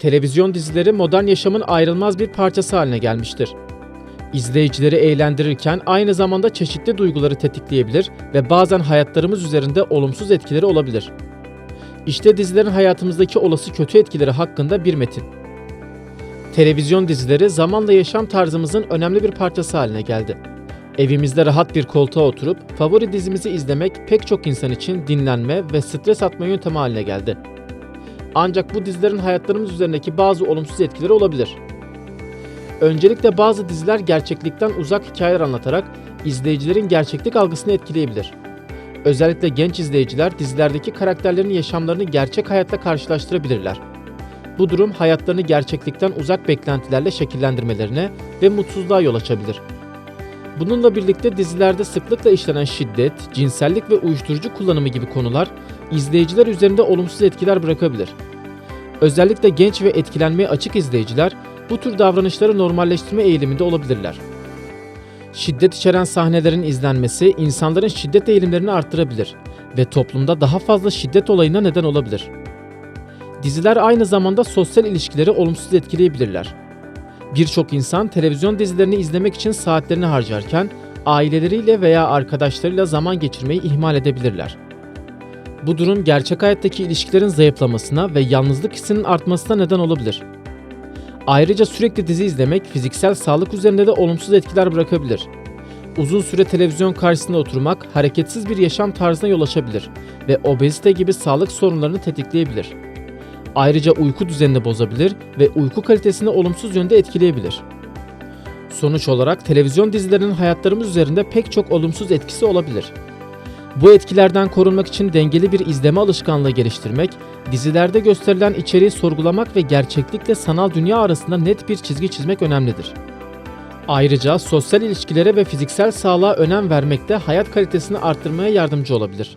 Televizyon dizileri modern yaşamın ayrılmaz bir parçası haline gelmiştir. İzleyicileri eğlendirirken aynı zamanda çeşitli duyguları tetikleyebilir ve bazen hayatlarımız üzerinde olumsuz etkileri olabilir. İşte dizilerin hayatımızdaki olası kötü etkileri hakkında bir metin. Televizyon dizileri zamanla yaşam tarzımızın önemli bir parçası haline geldi. Evimizde rahat bir koltuğa oturup favori dizimizi izlemek pek çok insan için dinlenme ve stres atma yöntemi haline geldi. Ancak bu dizilerin hayatlarımız üzerindeki bazı olumsuz etkileri olabilir. Öncelikle bazı diziler gerçeklikten uzak hikayeler anlatarak izleyicilerin gerçeklik algısını etkileyebilir. Özellikle genç izleyiciler dizilerdeki karakterlerin yaşamlarını gerçek hayatla karşılaştırabilirler. Bu durum hayatlarını gerçeklikten uzak beklentilerle şekillendirmelerine ve mutsuzluğa yol açabilir. Bununla birlikte dizilerde sıklıkla işlenen şiddet, cinsellik ve uyuşturucu kullanımı gibi konular izleyiciler üzerinde olumsuz etkiler bırakabilir. Özellikle genç ve etkilenmeye açık izleyiciler bu tür davranışları normalleştirme eğiliminde olabilirler. Şiddet içeren sahnelerin izlenmesi insanların şiddet eğilimlerini arttırabilir ve toplumda daha fazla şiddet olayına neden olabilir. Diziler aynı zamanda sosyal ilişkileri olumsuz etkileyebilirler. Birçok insan televizyon dizilerini izlemek için saatlerini harcarken aileleriyle veya arkadaşlarıyla zaman geçirmeyi ihmal edebilirler. Bu durum gerçek hayattaki ilişkilerin zayıflamasına ve yalnızlık hissinin artmasına neden olabilir. Ayrıca sürekli dizi izlemek fiziksel sağlık üzerinde de olumsuz etkiler bırakabilir. Uzun süre televizyon karşısında oturmak hareketsiz bir yaşam tarzına yol açabilir ve obezite gibi sağlık sorunlarını tetikleyebilir. Ayrıca uyku düzenini bozabilir ve uyku kalitesini olumsuz yönde etkileyebilir. Sonuç olarak televizyon dizilerinin hayatlarımız üzerinde pek çok olumsuz etkisi olabilir. Bu etkilerden korunmak için dengeli bir izleme alışkanlığı geliştirmek, dizilerde gösterilen içeriği sorgulamak ve gerçeklikle sanal dünya arasında net bir çizgi çizmek önemlidir. Ayrıca sosyal ilişkilere ve fiziksel sağlığa önem vermek de hayat kalitesini arttırmaya yardımcı olabilir.